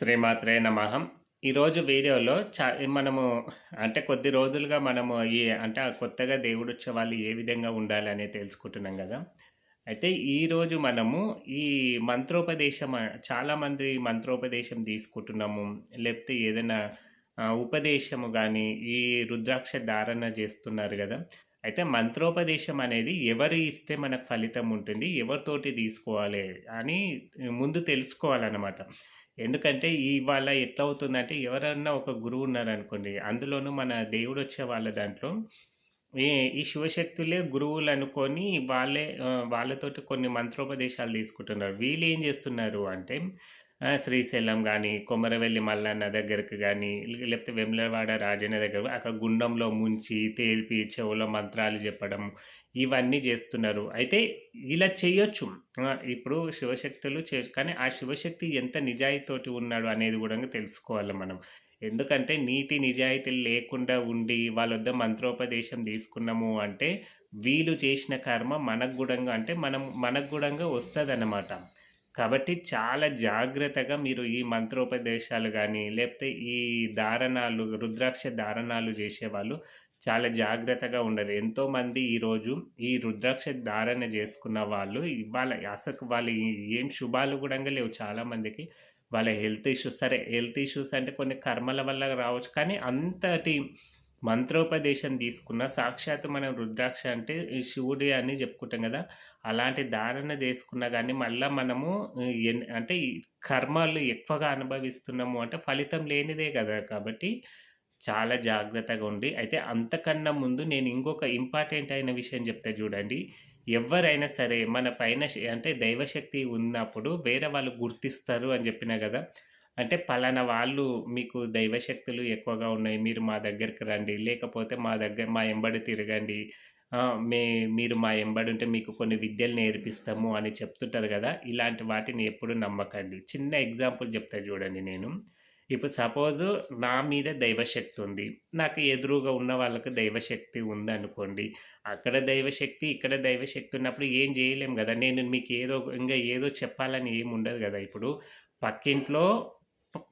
శ్రీమాత్రే నమహం ఈరోజు వీడియోలో చా మనము అంటే కొద్ది రోజులుగా మనము ఈ అంటే కొత్తగా దేవుడు ఉత్సవాలు ఏ విధంగా ఉండాలని తెలుసుకుంటున్నాం కదా. అయితే ఈరోజు మనము ఈ మంత్రోపదేశం చాలామంది మంత్రోపదేశం తీసుకుంటున్నాము. లేకపోతే ఏదైనా ఉపదేశము కానీ ఈ రుద్రాక్ష ధారణ చేస్తున్నారు కదా. అయితే మంత్రోపదేశం అనేది ఎవరు ఇస్తే మనకు ఫలితం ఉంటుంది, ఎవరితోటి తీసుకోవాలి అని ముందు తెలుసుకోవాలన్నమాట. ఎందుకంటే ఇవాళ ఎట్లా అవుతుందంటే ఎవరన్నా ఒక గురువు ఉన్నారనుకోండి, అందులోనూ మన దేవుడు వచ్చే వాళ్ళ దాంట్లో ఈ శివశక్తులే గురువులు అనుకొని వాళ్ళే వాళ్ళతోటి కొన్ని మంత్రోపదేశాలు తీసుకుంటున్నారు. వీళ్ళు ఏం చేస్తున్నారు అంటే శ్రీశైలం కానీ కొమరవెల్లి మల్లన్న దగ్గరకు కానీ లేకపోతే వెమ్లవాడ రాజన్న దగ్గర అక్కడ గుండంలో ముంచి, తేల్పి, చెవులో మంత్రాలు చెప్పడం ఇవన్నీ చేస్తున్నారు. అయితే ఇలా చేయొచ్చు. ఇప్పుడు శివశక్తులు చేయొచ్చు. కానీ ఆ శివశక్తి ఎంత నిజాయితీతోటి ఉన్నాడు అనేది కూడా తెలుసుకోవాలి మనం. ఎందుకంటే నీతి నిజాయితీలు లేకుండా ఉండి వాళ్ళ వద్ద మంత్రోపదేశం తీసుకున్నాము అంటే వీళ్ళు చేసిన కర్మ మనకు గుడంగా అంటే మనం మనకు వస్తుంది అన్నమాట కాబట్టి చాలా జాగ్రత్తగా మీరు ఈ మంత్రోపదేశాలు కానీ లేకపోతే ఈ ధారణాలు రుద్రాక్ష ధారణాలు చేసేవాళ్ళు చాలా జాగ్రత్తగా ఉండరు ఎంతోమంది ఈరోజు ఈ రుద్రాక్ష ధారణ చేసుకున్న వాళ్ళు ఇవాళ అసలు వాళ్ళు ఏం శుభాలు కూడా లేవు చాలామందికి. వాళ్ళ హెల్త్ ఇష్యూస్ సరే హెల్త్ ఇష్యూస్ అంటే కొన్ని కర్మల వల్ల రావచ్చు. కానీ అంతటి మంత్రోపదేశం తీసుకున్న సాక్షాత్తు మనం రుద్రాక్ష అంటే ఈ శివుడి అని చెప్పుకుంటాం కదా అలాంటి ధారణ చేసుకున్నా కానీ మళ్ళీ మనము ఎన్ అంటే కర్మలు ఎక్కువగా అనుభవిస్తున్నాము అంటే ఫలితం లేనిదే కదా కాబట్టి చాలా జాగ్రత్తగా ఉండి అయితే అంతకన్నా ముందు నేను ఇంకొక ఇంపార్టెంట్ అయిన విషయం చెప్తే చూడండి. ఎవరైనా సరే మన పైన అంటే దైవశక్తి ఉన్నప్పుడు వేరే వాళ్ళు గుర్తిస్తారు అని చెప్పినా కదా అంటే పలానా వాళ్ళు మీకు దైవశక్తులు ఎక్కువగా ఉన్నాయి. మీరు మా దగ్గరికి రండి. లేకపోతే మా దగ్గర మా ఎంబడి తిరగండి. మే మీరు మా ఎంబడుంటే మీకు కొన్ని విద్యలు నేర్పిస్తాము అని చెప్తుంటారు కదా ఇలాంటి వాటిని ఎప్పుడు నమ్మకండి. చిన్న ఎగ్జాంపుల్ చెప్తా చూడండి నేను. ఇప్పుడు సపోజ్ నా మీద దైవశక్తి ఉంది. నాకు ఎదురుగా ఉన్న వాళ్ళకు దైవశక్తి ఉందనుకోండి. అక్కడ దైవశక్తి, ఇక్కడ దైవశక్తి ఉన్నప్పుడు ఏం చేయలేం కదా నేను మీకు ఏదో ఇంకా ఏదో చెప్పాలని ఏమి ఉండదు కదా ఇప్పుడు పక్కింట్లో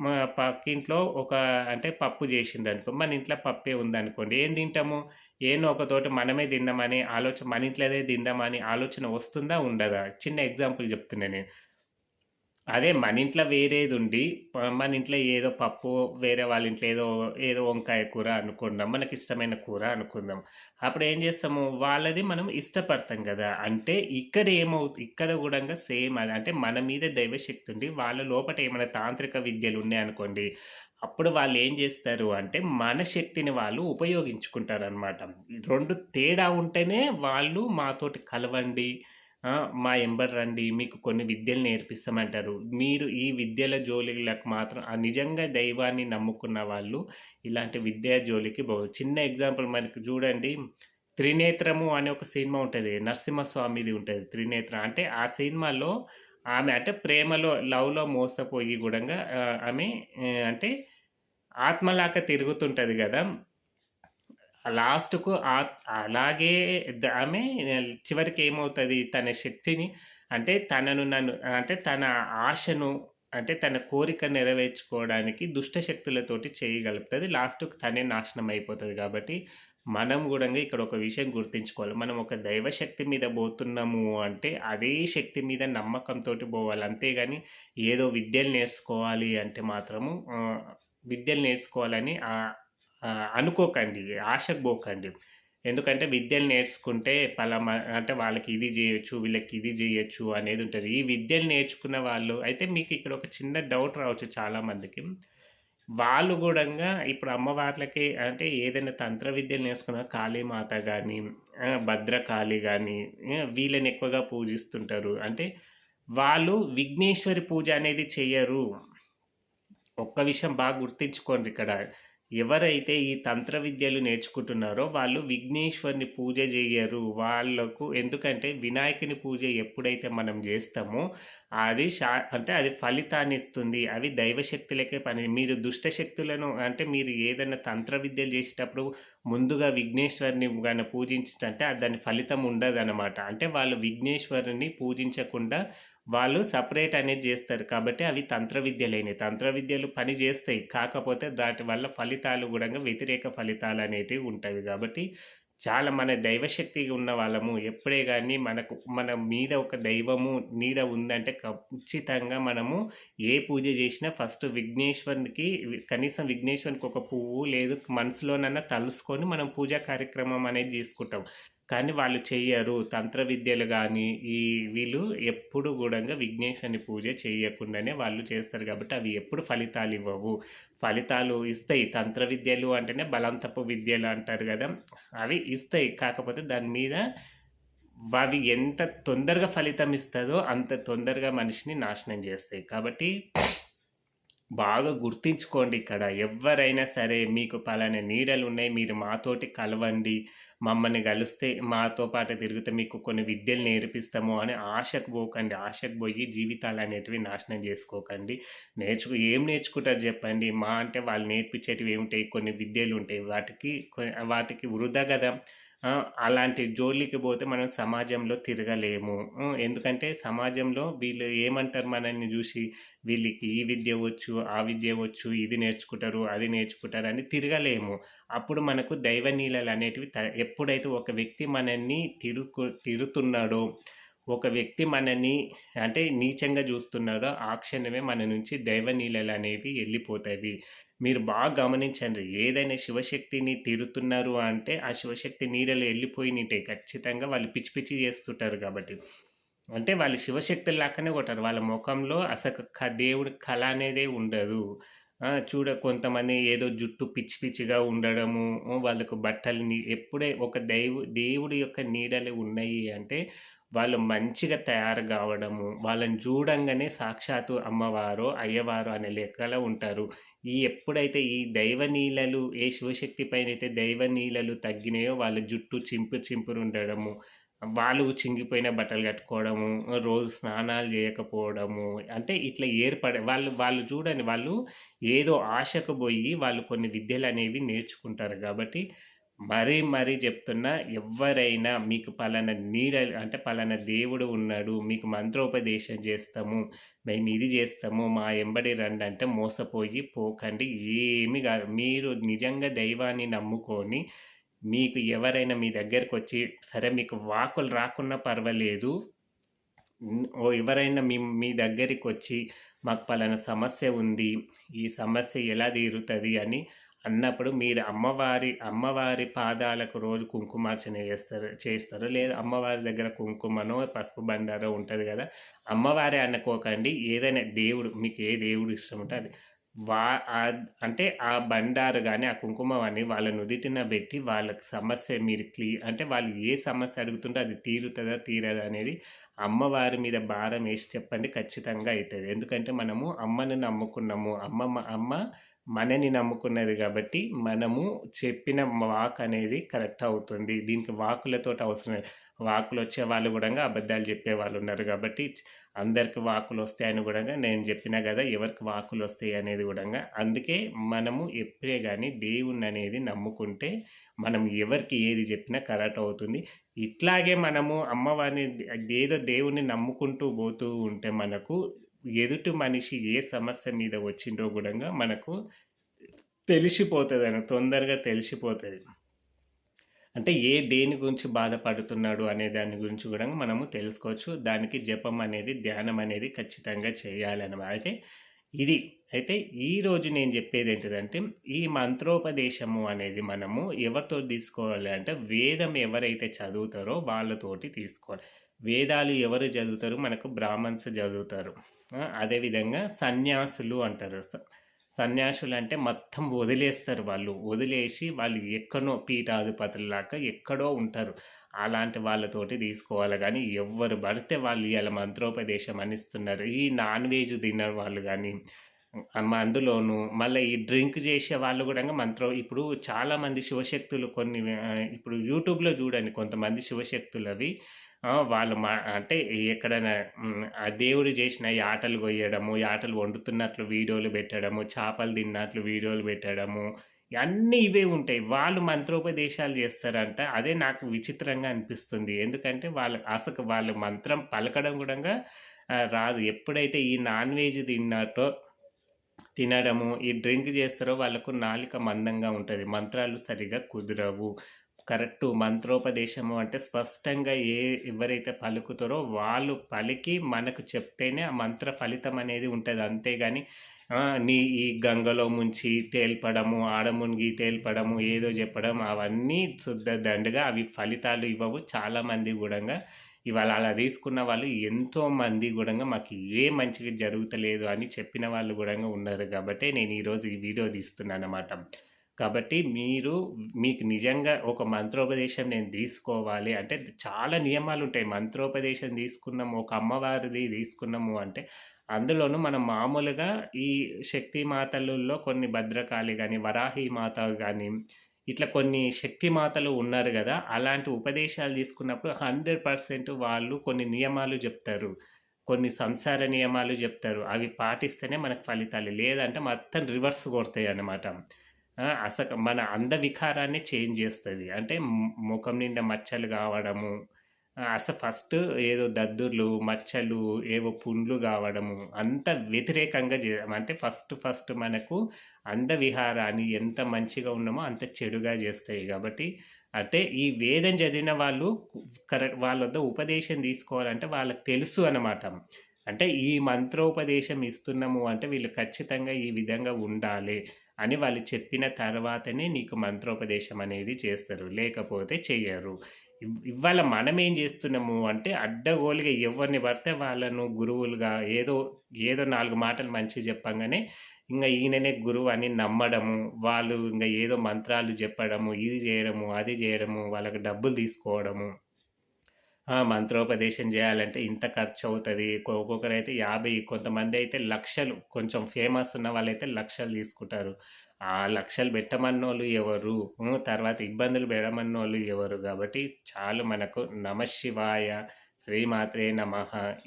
మా పక్కింట్లో ఒక అంటే పప్పు చేసిండ్రనుకో, మన ఇంట్లో పప్పే ఉందనుకోండి. ఏం తింటాము? ఏనో ఒకతోటి మనమే తిందామని ఆలోచన మన ఇంట్లోనే తిందామని ఆలోచన వస్తుందా? ఉండదా? చిన్న ఎగ్జాంపుల్ చెప్తున్నా నేను. అదే మన ఇంట్లో వేరేదుండి ప మన ఇంట్లో ఏదో పప్పు, వేరే వాళ్ళ ఇంట్లో ఏదో ఏదో వంకాయ కూర అనుకుందాం. మనకిష్టమైన కూర అనుకుందాం. అప్పుడు ఏం చేస్తాము? వాళ్ళది మనం ఇష్టపడతాం కదా అంటే ఇక్కడ ఏమవుతు ఇక్కడ కూడా సేమ్ అది అంటే మన మీద దైవశక్తి ఉండి వాళ్ళ లోపల ఏమైనా తాంత్రిక విద్యలు ఉన్నాయనుకోండి. అప్పుడు వాళ్ళు ఏం చేస్తారు అంటే మన శక్తిని వాళ్ళు ఉపయోగించుకుంటారనమాట. రెండు తేడా ఉంటేనే వాళ్ళు మాతోటి కలవండి. మా ఎంబర్ రండి. మీకు కొన్ని విద్యలు నేర్పిస్తామంటారు. మీరు ఈ విద్యల జోలిలకు మాత్రం ఆ నిజంగా దైవాన్ని నమ్ముకున్న వాళ్ళు ఇలాంటి విద్యా జోలికి పోరు. చిన్న ఎగ్జాంపుల్ మనకి చూడండి 'త్రినేత్రము' అనే ఒక సినిమా ఉంటుంది నరసింహస్వామిది ఉంటుంది 'త్రినేత్ర' అంటే ఆ సినిమాలో ఆమె అంటే ప్రేమలో లవ్‌లో మోసపోయి కూడా ఆమె అంటే ఆత్మలాగా తిరుగుతుంటుంది కదా లాస్ట్‌కు అలాగే ఆమె చివరికి ఏమవుతుంది తన శక్తిని అంటే తనను నన్ను అంటే తన ఆశను అంటే తన కోరిక నెరవేర్చుకోవడానికి దుష్ట శక్తులతోటి చేయగలుగుతుంది లాస్ట్‌కి తనే నాశనం అయిపోతుంది కాబట్టి మనం కూడా ఇక్కడ ఒక విషయం గుర్తించుకోవాలి మనం ఒక దైవశక్తి మీద పోతున్నాము అంటే అదే శక్తి మీద నమ్మకంతోటి పోవాలి. అంతేగాని ఏదో విద్యలు నేర్చుకోవాలి అంటే మాత్రము విద్యలు నేర్చుకోవాలని అనుకోకండి. ఆశకు పోకండి. ఎందుకంటే విద్యలు నేర్చుకుంటే పలామా అంటే వాళ్ళకి ఇది చేయొచ్చు వీళ్ళకి ఇది చేయొచ్చు అనేది ఉంటుంది ఈ విద్యలు నేర్చుకున్న వాళ్ళు అయితే మీకు ఇక్కడ ఒక చిన్న డౌట్ రావచ్చు చాలామందికి. వాళ్ళు కూడా ఇప్పుడు అమ్మవార్లకి అంటే ఏదైనా తంత్ర విద్యలు నేర్చుకున్న కాళీమాత కానీ భద్రకాళి కానీ వీళ్ళని ఎక్కువగా పూజిస్తుంటారు. అంటే వాళ్ళు విఘ్నేశ్వరి పూజ అనేది చెయ్యరు. ఒక్క విషయం బాగా గుర్తుంచుకోండి ఇక్కడ. ఎవరైతే ఈ తంత్ర విద్యలు నేర్చుకుంటున్నారో వాళ్ళు విఘ్నేశ్వరిని పూజ చేయరు వాళ్ళకు ఎందుకంటే వినాయకుని పూజ ఎప్పుడైతే మనం చేస్తామో అది షా అంటే అది ఫలితాన్ని ఇస్తుంది అవి దైవశక్తులకే పని. మీరు దుష్ట శక్తులను అంటే మీరు ఏదైనా తంత్ర విద్యలు చేసేటప్పుడు ముందుగా విఘ్నేశ్వరుని కానీ పూజించటంటే దాని ఫలితం ఉండదనమాట. అంటే వాళ్ళు విఘ్నేశ్వరుని పూజించకుండా వాళ్ళు సపరేట్ అనేది చేస్తారు. కాబట్టి అవి తంత్ర విద్యలైనవి తంత్ర విద్యలు పని చేస్తాయి. కాకపోతే దాటి వల్ల ఫలితాలు కూడా వ్యతిరేక ఫలితాలు అనేటివి ఉంటాయి కాబట్టి చాలా మన దైవశక్తి ఉన్న వాళ్ళము. ఎప్పుడే కానీ మనకు మన మీద ఒక దైవము నీడ ఉందంటే ఖచ్చితంగా మనము ఏ పూజ చేసినా ఫస్ట్ విఘ్నేశ్వరునికి కనీసం విఘ్నేశ్వరునికి ఒక పువ్వు లేదు మనసులోనన్నా తలుసుకొని మనం పూజా కార్యక్రమం అనేది చేసుకుంటాం. కానీ వాళ్ళు చెయ్యరు. తంత్ర విద్యలు కానీ ఈ వీళ్ళు ఎప్పుడు కూడా విఘ్నేశ్వరుని పూజ చేయకుండానే వాళ్ళు చేస్తారు కాబట్టి అవి ఎప్పుడు ఫలితాలు ఇవ్వవు ఫలితాలు ఇస్తాయి. తంత్ర విద్యలు అంటేనే బలంతపు విద్యలు అంటారు కదా అవి ఇస్తాయి. కాకపోతే దాని మీద అవి ఎంత తొందరగా ఫలితం ఇస్తుందో అంత తొందరగా మనిషిని నాశనం చేస్తాయి కాబట్టి బాగా గుర్తించుకోండి ఇక్కడ. ఎవరైనా సరే మీకు పలానా నీడలు ఉన్నాయి మీరు మాతోటి కలవండి. మమ్మల్ని కలిస్తే మాతో పాటు తిరిగితే మీకు కొన్ని విద్యలు నేర్పిస్తాము అని ఆశకు పోకండి. ఆశకు పోయి జీవితాలు అనేటివి నాశనం చేసుకోకండి నేర్చుకు ఏం నేర్చుకుంటారు చెప్పండి మా అంటే వాళ్ళు నేర్పించేటివి ఏముంటాయి? కొన్ని విద్యలు ఉంటాయి వాటికి వాటికి వృధా కదా అలాంటి జోలికి పోతే మనం సమాజంలో తిరగలేము. ఎందుకంటే సమాజంలో వీళ్ళు ఏమంటారు మనల్ని చూసి వీళ్ళకి ఈ విద్య వచ్చు, ఆ విద్య వచ్చు, ఇది నేర్చుకుంటారు, అది నేర్చుకుంటారు అని తిరగలేము. అప్పుడు మనకు దైవ నీళ్ళలు త ఎప్పుడైతే ఒక వ్యక్తి మనల్ని తిడుకు తిడుతున్నాడో, ఒక వ్యక్తి మనని అంటే నీచంగా చూస్తున్నాడో ఆ క్షణమే మన నుంచి దైవ నీళ్ళలు అనేవి వెళ్ళిపోతాయి మీరు బాగా గమనించండి. ఏదైనా శివశక్తిని తిడుతున్నారు అంటే, ఆ శివశక్తి నీడలు వెళ్ళిపోయినట్టే ఖచ్చితంగా వాళ్ళు పిచ్చి పిచ్చి చేస్తుంటారు కాబట్టి అంటే వాళ్ళు శివశక్తులు లాగానే కొట్టారు వాళ్ళ ముఖంలో అసలు క దేవుడి కళ అనేదే ఉండదు. చూడ కొంతమంది ఏదో జుట్టు పిచ్చి పిచ్చిగా ఉండడము, వాళ్ళకు బట్టలని ఎప్పుడే ఒక దైవు దేవుడి యొక్క నీడలు ఉన్నాయి అంటే, వాళ్ళు మంచిగా తయారు కావడము వాళ్ళని చూడంగానే సాక్షాత్తు అమ్మవారో, అయ్యవారో అనే లెక్కలో ఉంటారు. ఈ ఎప్పుడైతే ఈ దైవ నీళ్ళలు ఏ శివశక్తి పైన అయితే దైవ నీళ్ళలు తగ్గినాయో వాళ్ళ జుట్టు చింపురు ఉండడము వాళ్ళు చింగిపోయిన బట్టలు కట్టుకోవడము, రోజు స్నానాలు చేయకపోవడము అంటే ఇట్లా ఏర్పడే వాళ్ళు వాళ్ళు చూడండి వాళ్ళు ఏదో ఆశకు పోయి వాళ్ళు కొన్ని విద్యలు అనేవి నేర్చుకుంటారు కాబట్టి మరీ మరీ చెప్తున్నా ఎవరైనా మీకు పలానా నీడ అంటే పలానా దేవుడు ఉన్నాడు. మీకు మంత్రోపదేశం చేస్తాము మేము ఇది చేస్తాము మా ఎంబడి రండి అంటే మోసపోయి పోకండి. ఏమి కాదు మీరు నిజంగా దైవాన్ని నమ్ముకొని, మీకు ఎవరైనా మీ దగ్గరకొచ్చి సరే మీకు వాకులు రాకున్నా పర్వాలేదు. ఓ ఎవరైనా మీ మీ దగ్గరికొచ్చి మాకు పలానా సమస్య ఉంది. ఈ సమస్య ఎలా తీరుతుంది అని అన్నప్పుడు మీరు అమ్మవారి అమ్మవారి పాదాలకు రోజు కుంకుమార్చన చేస్తారు చేస్తారు. లేదా అమ్మవారి దగ్గర కుంకుమనో, పసుపు బండారో ఉంటుంది కదా అమ్మవారే అనుకోకండి. ఏదైనా దేవుడు మీకు ఏ దేవుడు ఇష్టం ఉంటే అది. వా అంటే ఆ బండారు కానీ ఆ కుంకుమ అని వాళ్ళ నుదిటిన పెట్టి వాళ్ళకి సమస్య మీరు క్లియర్ అంటే వాళ్ళు ఏ సమస్య అడుగుతుంటే అది తీరుతుందా తీరదా? అనేది అమ్మవారి మీద భారం వేసి చెప్పండి. ఖచ్చితంగా అవుతుంది ఎందుకంటే మనము అమ్మని నమ్ముకున్నాము. అమ్మ అమ్మ మనని నమ్ముకున్నది కాబట్టి మనము చెప్పిన వాక్ అనేది కరెక్ట్ అవుతుంది. దీనికి వాకులతో అవసరం లేదు. వచ్చే వాళ్ళు కూడా అబద్ధాలు జెప్పేవాళ్ళున్నారు కాబట్టి అందరికి వాకులు వస్తాయని కూడా నేను చెప్పినా కదా ఎవరికి వాకులు వస్తాయి అనేది కూడా అందుకే మనము ఎప్పుడే కానీ దేవుణ్ణి అనేది నమ్ముకుంటే, మనం ఎవరికి ఏది చెప్పినా కరెక్ట్ అవుతుంది. ఇట్లాగే మనము అమ్మవారిని ఏదో దేవుణ్ణి నమ్ముకుంటూ పోతూ ఉంటే మనకు ఎదుటి మనిషి ఏ సమస్య మీద వచ్చిండో కూడా మనకు తెలిసిపోతదని. తొందరగా తెలిసిపోతుంది అంటే ఏ దేని గురించి బాధపడుతున్నాడు అనే దాని గురించి కూడా మనము తెలుసుకోవచ్చు. దానికి జపం అనేది, ధ్యానం అనేది ఖచ్చితంగా చేయాలన్నమాట అయితే ఇది. అయితే ఈరోజు నేను చెప్పేది ఏంటిదంటే ఈ మంత్రోపదేశము అనేది మనము ఎవరితో తీసుకోవాలి అంటే, వేదం ఎవరైతే చదువుతారో వాళ్ళతోటి తీసుకోవాలి. వేదాలు ఎవరు చదువుతారు? మనకు బ్రాహ్మణ్స్ చదువుతారు. అదేవిధంగా సన్యాసులు అంటారు. స సన్యాసులంటే మొత్తం వదిలేస్తారు వాళ్ళు. వదిలేసి వాళ్ళు ఎక్కడో పీఠాధిపతులలాగా ఎక్కడో ఉంటారు. అలాంటి వాళ్ళతోటి తీసుకోవాలి కానీ ఎవరు పడితే వాళ్ళు ఇలా మంత్రోపదేశం అనిస్తున్నారు. ఈ నాన్ వెజ్ తిన్న వాళ్ళు కానీ అమ్మ అందులోనూ మళ్ళీ ఈ డ్రింక్ చేసే వాళ్ళు కూడా మంత్రం ఇప్పుడు చాలామంది శివశక్తులు కొన్ని ఇప్పుడు యూట్యూబ్‌లో చూడండి కొంతమంది శివశక్తులు అవి వాళ్ళు మా అంటే ఎక్కడైనా ఆ దేవుడు చేసిన ఆటలు కొయ్యడము, ఈ ఆటలు వండుతున్నట్లు వీడియోలు పెట్టడము, చేపలు తిన్నట్లు వీడియోలు పెట్టడము, అన్నీ ఇవే ఉంటాయి. వాళ్ళు మంత్రోపదేశాలు చేస్తారంట. అదే నాకు విచిత్రంగా అనిపిస్తుంది. ఎందుకంటే వాళ్ళు అసలు వాళ్ళు మంత్రం పలకడం కూడా రాదు. ఎప్పుడైతే ఈ నాన్ వెజ్ తిన్నట్టో తినడము, ఈ డ్రింక్ చేస్తారో వాళ్ళకు నాలుక మందంగా ఉంటుంది మంత్రాలు సరిగ్గా కుదరవు. కరెక్టు మంత్రోపదేశము అంటే స్పష్టంగా ఏ ఎవరైతే పలుకుతారో వాళ్ళు పలికి మనకు చెప్తేనే ఆ మంత్ర ఫలితం అనేది ఉంటుంది. అంతేగాని నీ ఈ గంగలో ముంచి తేల్పడము, ఆడమునిగి తేల్పడము, ఏదో చెప్పడం అవన్నీ శుద్ధ దండగా అవి ఫలితాలు ఇవ్వవు. చాలామంది కూడా ఇవాళ అలా తీసుకున్న వాళ్ళు ఎంతోమంది కూడా మాకు ఏ మంచిగా జరుగుతలేదు అని చెప్పిన వాళ్ళు కూడా ఉన్నారు. కాబట్టి నేను ఈరోజు ఈ వీడియో తీస్తున్నాను అన్నమాట. కాబట్టి మీరు మీకు నిజంగా ఒక మంత్రోపదేశం నేను తీసుకోవాలి అంటే చాలా నియమాలు ఉంటాయి. మంత్రోపదేశం తీసుకున్నాము, ఒక అమ్మవారిది తీసుకున్నాము అంటే అందులోనూ మనం మామూలుగా ఈ శక్తి మాతలలో కొన్ని భద్రకాళి కానీ వరాహి మాత కానీ ఇట్లా కొన్ని శక్తి మాతలు ఉన్నారు కదా అలాంటి ఉపదేశాలు తీసుకున్నప్పుడు 100% వాళ్ళు కొన్ని నియమాలు చెప్తారు. కొన్ని సంసార నియమాలు చెప్తారు. అవి పాటిస్తేనే మనకు ఫలితాలు. లేదంటే మొత్తం రివర్స్ కొడతాయి అన్నమాట. అసక మన అంద వికారాన్ని చేంజ్ చేస్తుంది. అంటే ముఖం నిండా మచ్చలు కావడము అసలు అస ఫస్ట్ ఏదో దద్దుర్లు, మచ్చలు, ఏవో పుండ్లు కావడము అంత వ్యతిరేకంగా చే అంటే ఫస్ట్ ఫస్ట్ మనకు అంద విహారాన్ని ఎంత మంచిగా ఉన్నామో అంత చెడుగా చేస్తాయి. కాబట్టి అయితే ఈ వేదం చదివిన వాళ్ళు కరెక్ట్ వాళ్ళ వద్ద ఉపదేశం తీసుకోవాలంటే వాళ్ళకి తెలుసు అన్నమాట. అంటే ఈ మంత్రోపదేశం ఇస్తున్నాము అంటే వీళ్ళు ఖచ్చితంగా ఈ విధంగా ఉండాలి. అని వాళ్ళు చెప్పిన తర్వాతనే నీకు మంత్రోపదేశం అనేది చేస్తారు. లేకపోతే చేయరు ఇవ్ మనం మనమేం చేస్తున్నాము అంటే అడ్డగోలుగా ఎవరిని పడితే వాళ్ళను గురువులుగా ఏదో, ఏదో నాలుగు మాటలు మంచిగా చెప్పంగానే ఇంకా ఈయననే గురువు అని నమ్మడము, వాళ్ళు ఇంకా ఏదో మంత్రాలు చెప్పడము ఇది చేయడము అది చేయడము వాళ్ళకి డబ్బులు తీసుకోవడము. ఆ! మంత్రోపదేశం చేయాలంటే ఇంత ఖర్చవుతది. కొ ఒక్కొక్కరైతే 50 కొంతమందైతే లక్షలు కొంచెం ఫేమస్ ఉన్న వాళ్ళైతే లక్షలు తీసుకుంటారు. ఆ లక్షలు పెట్టమన్నోళ్ళు ఎవరు? తర్వాత ఇబ్బందులు పెడమన్నోళ్ళు ఎవరు? కాబట్టి చాలు మనకు నమశివాయ శ్రీమాత్రే నమ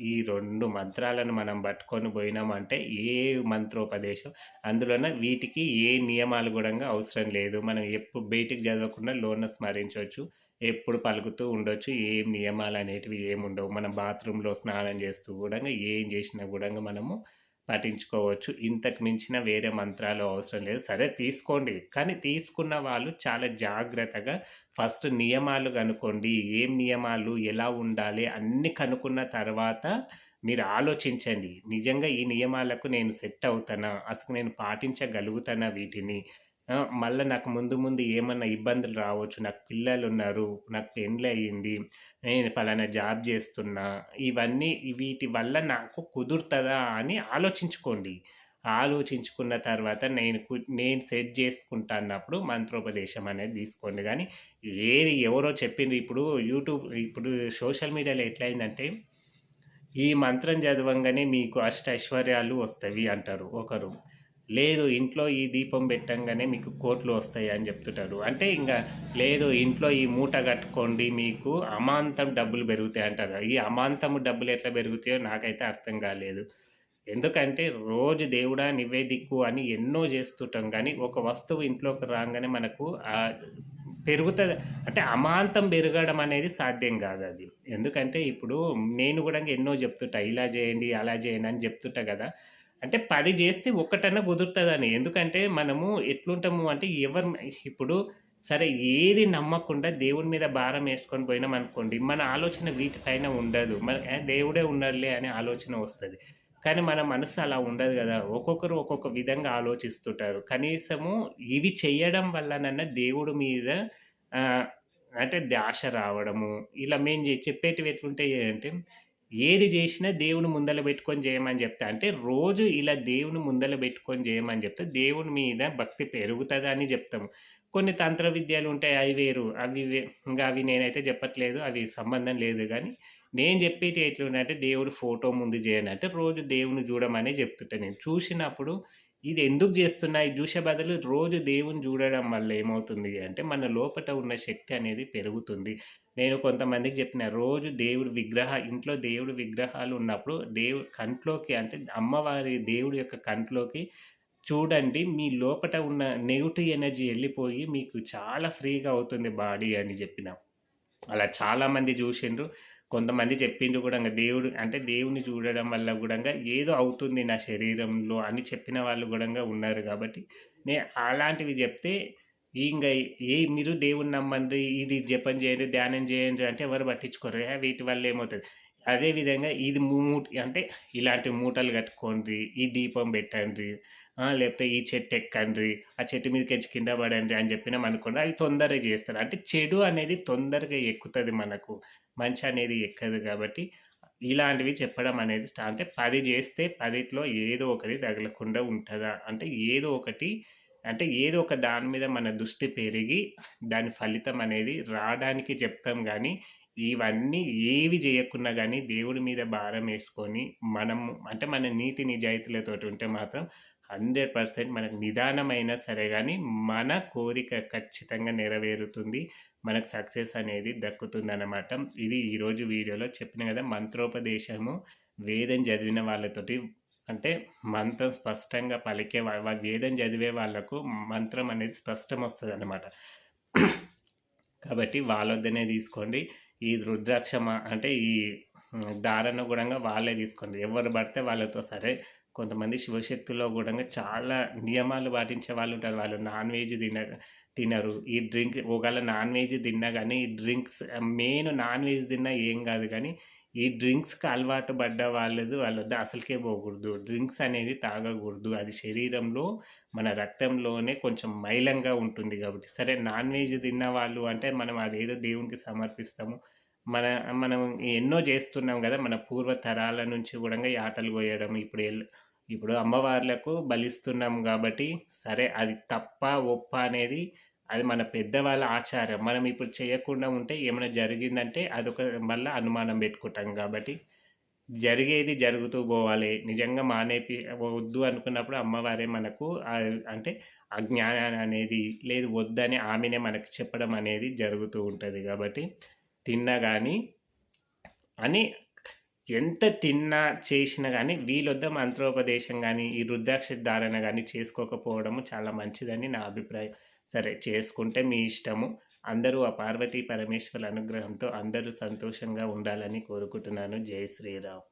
ఈ రెండు మంత్రాలను మనం పట్టుకొని పోయినామంటే ఏ మంత్రోపదేశం అందులోన వీటికి ఏ నియమాలు కూడా అవసరం లేదు. మనం ఎప్పుడు బయటికి చదవకుండా లోన స్మరించవచ్చు ఎప్పుడు పలుకుతూ ఉండొచ్చు. ఏం నియమాలు అనేవి ఏముండవు. మనం బాత్రూంలో స్నానం చేస్తూ కూడా ఏం చేసినా కూడా మనము పఠించుకోవచ్చు. ఇంతకు మించిన వేరే మంత్రాలు అవసరం లేదు. సరే తీసుకోండి. కానీ తీసుకున్న వాళ్ళు చాలా జాగ్రత్తగా ఫస్ట్ నియమాలు కనుక్కోండి. ఏం నియమాలు, ఎలా ఉండాలి అన్నీ కనుక్కున్న తర్వాత మీరు ఆలోచించండి. నిజంగా ఈ నియమాలకు నేను సెట్ అవుతానా? అసలు నేను పాటించగలుగుతానా వీటిని? మళ్ళీ నాకు ముందు ముందు ఏమన్నా ఇబ్బందులు రావచ్చు. నాకు పిల్లలు ఉన్నారు నాకు పెండ్లయింది. నేను పలానా జాబ్ చేస్తున్నా ఇవన్నీ వీటి వల్ల నాకు కుదురుతుందా అని ఆలోచించుకోండి. ఆలోచించుకున్న తర్వాత నేను కు నేను సెట్ చేసుకుంటా అన్నప్పుడు మంత్రోపదేశం అనేది తీసుకోండి. కానీ ఏది ఎవరో చెప్పిండ్రు ఇప్పుడు యూట్యూబ్ ఇప్పుడు సోషల్ మీడియాలో ఎట్లయిందంటే ఈ మంత్రం చదవంగానే మీకు అష్టైశ్వర్యాలు వస్తవి అంటారు ఒకరు. లేదు ఇంట్లో ఈ దీపం పెట్టంగానే మీకు కోట్లు వస్తాయి అని చెప్తుంటారు. అంటే ఇంకా లేదు ఇంట్లో ఈ మూట కట్టుకోండి మీకు అమాంతం డబ్బులు పెరుగుతాయి అంటారు. ఈ అమాంతం డబ్బులు ఎట్లా పెరుగుతాయో నాకైతే అర్థం కాలేదు. ఎందుకంటే రోజు దేవుడా నివే దిక్కు అని ఎన్నో చేస్తుంటాం కానీ ఒక వస్తువు ఇంట్లోకి రాగానే మనకు పెరుగుతుంది అంటే అమాంతం పెరగడం అనేది సాధ్యం కాదు అది ఎందుకంటే ఇప్పుడు నేను కూడా ఎన్నో చెప్తుంటా. ఇలా చేయండి, అలా చేయండి అని చెప్తుంటా కదా అంటే పది చేస్తే ఒక్కటన్నా కుదురుతుందని ఎందుకంటే మనము ఎట్లుంటాము అంటే ఎవరు ఇప్పుడు సరే ఏది నమ్మకుండా దేవుని మీద భారం యేసుకొని పోయినామనుకోండి, మన ఆలోచన వీటిపైన ఉండదు. మన దేవుడే ఉన్నాడులే అనే ఆలోచన వస్తుంది కానీ మన మనసు అలా ఉండదు కదా ఒక్కొక్కరు ఒక్కొక్క విధంగా ఆలోచిస్తుంటారు. కనీసము ఇవి చేయడం వల్లనన్నా దేవుడి మీద అంటే ధ్యాస రావడము. ఇలా మేము చెప్పేటివి ఎట్లుంటాయి అంటే ఏది చేసినా దేవుని ముందల పెట్టుకొని చేయమని చెప్తా అంటే రోజు ఇలా దేవుని ముందల పెట్టుకొని చేయమని చెప్తే దేవుని మీద భక్తి పెరుగుతుంది అని చెప్తాము కొన్ని తంత్ర విద్యలుంటాయి అవి వేరు. అవి ఇంకా అవి నేనైతే చెప్పట్లేదు. అవి సంబంధం లేదు కానీ నేను జెప్పేటివి ఎట్లున్నాయంటే దేవుడి ఫోటో ముందు చేయను అంటే రోజు దేవుడిని చూడమని చెప్తుంటా నేను. చూసినప్పుడు ఇది ఎందుకు చేస్తున్నాయి చూసే బదులు రోజు దేవుని చూడడం వల్ల ఏమవుతుంది అంటే మన లోపల ఉన్న శక్తి అనేది పెరుగుతుంది. నేను కొంతమందికి చెప్పిన రోజు దేవుడి విగ్రహ ఇంట్లో దేవుడి విగ్రహాలు ఉన్నప్పుడు దేవుడు కంట్లోకి అంటే అమ్మవారి దేవుడి యొక్క కంట్లోకి చూడండి. మీ లోపట ఉన్న నెగిటివ్ ఎనర్జీ వెళ్ళిపోయి మీకు చాలా ఫ్రీగా అవుతుంది బాడీ అని చెప్పిన అలా చాలామంది చూసిండ్రు కొంతమంది చెప్పిండ్రు కూడా దేవుడు అంటే దేవుని చూడడం వల్ల కూడా ఏదో అవుతుంది నా శరీరంలో అని చెప్పిన వాళ్ళు కూడా ఉన్నారు కాబట్టి నేను అలాంటివి చెప్తే ఇంకా ఏ మీరు దేవుని నమ్మండి ఇది జపం చేయండి ధ్యానం చేయండి అంటే ఎవరు పట్టించుకోరు. వీటి వల్ల ఏమవుతుంది? అదేవిధంగా ఇది మూట అంటే ఇలాంటి మూటలు కట్టుకోండి ఈ దీపం పెట్టండి లేకపోతే ఈ చెట్టు ఎక్కండి ఆ చెట్టు మీదకి వచ్చి కింద పడండి అని చెప్పినాం అనుకోండి అవి తొందరగా చేస్తారు అంటే చెడు అనేది తొందరగా ఎక్కుతుంది మనకు. మంచి అనేది ఎక్కదు కాబట్టి ఇలాంటివి చెప్పడం అనేది అంటే పది చేస్తే పదిట్లో ఏదో ఒకటి తగలకుండా ఉంటుందా? అంటే ఏదో ఒకటి అంటే ఏదో ఒక దాని మీద మన దృష్టి పెరిగి దాని ఫలితం అనేది రావడానికి చెప్తాం కానీ ఇవన్నీ ఏవి చేయకున్నా కానీ దేవుడి మీద భారం వేసుకొని మనము అంటే మన నీతి నిజాయితీలతోటి ఉంటే మాత్రం హండ్రెడ్ పర్సెంట్ మనకు నిదానమైనా సరే కానీ మన కోరిక ఖచ్చితంగా నెరవేరుతుంది. మనకు సక్సెస్ అనేది దక్కుతుందన్నమాట. ఇది ఈరోజు వీడియోలో చెప్పిన కదా మంత్రోపదేశము. వేదం చదివిన వాళ్ళతోటి అంటే మంత్రం స్పష్టంగా పలికే వా- వేదం చదివే వాళ్ళకు మంత్రం అనేది స్పష్టం వస్తుంది అనమాట కాబట్టి వాళ్ళొద్దనే తీసుకోండి. ఈ రుద్రాక్ష అంటే ఈ దారణ దారను కూడా వాళ్ళే తీసుకోండి. ఎవరు పడితే వాళ్ళతో సరే కొంతమంది శివశక్తుల్లో కూడా చాలా నియమాలు పాటించే వాళ్ళు ఉంటారు. వాళ్ళు నాన్ వెజ్ తిన తినరు. ఈ డ్రింక్ ఒకవేళ నాన్ వెజ్ తిన్నా కానీ ఈ డ్రింక్స్ మెయిన్ నాన్ వెజ్ తిన్నా ఏం కాదు కానీ ఈ డ్రింక్స్కి అలవాటు పడ్డ వాళ్ళది వాళ్ళది అసలుకే పోకూడదు. డ్రింక్స్ అనేది తాగకూడదు. అది శరీరంలో మన రక్తంలోనే కొంచెం మైలంగా ఉంటుంది కాబట్టి. సరే నాన్ వెజ్ తిన్న వాళ్ళు అంటే మనం అదేదో దేవునికి సమర్పిస్తాము. మన మనం ఎన్నో చేస్తున్నాం కదా మన పూర్వ తరాల నుంచి కూడా ఈ ఆటలు కోయడం ఇప్పుడు ఎల్- ఇప్పుడు అమ్మవార్లకు బలిస్తున్నాం కాబట్టి సరే అది తప్ప ఒప్ప అనేది అది మన పెద్దవాళ్ళ ఆచారం. మనం ఇప్పుడు చేయకుండా ఉంటే ఏమైనా జరిగిందంటే అదొక మళ్ళీ అనుమానం పెట్టుకుంటాం కాబట్టి జరిగేది జరుగుతూ పోవాలి. నిజంగా మానేపి వద్దు అనుకున్నప్పుడు అమ్మవారే మనకు అంటే ఆ జ్ఞానం అనేది లేదు వద్దని ఆమెనే మనకి చెప్పడం అనేది జరుగుతూ ఉంటుంది కాబట్టి తిన్నా కానీ అని ఎంత తిన్నా చేసినా కానీ వీళ్ళొద్ద మంత్రోపదేశం కానీ ఈ రుద్రాక్ష ధారణ కానీ చేసుకోకపోవడము చాలా మంచిదని నా అభిప్రాయం. సరే చేసుకుంటే మీ ఇష్టము. అందరూ ఆ పార్వతీ పరమేశ్వరుల అనుగ్రహంతో అందరూ సంతోషంగా ఉండాలని కోరుకుంటున్నాను. జై శ్రీరామ్.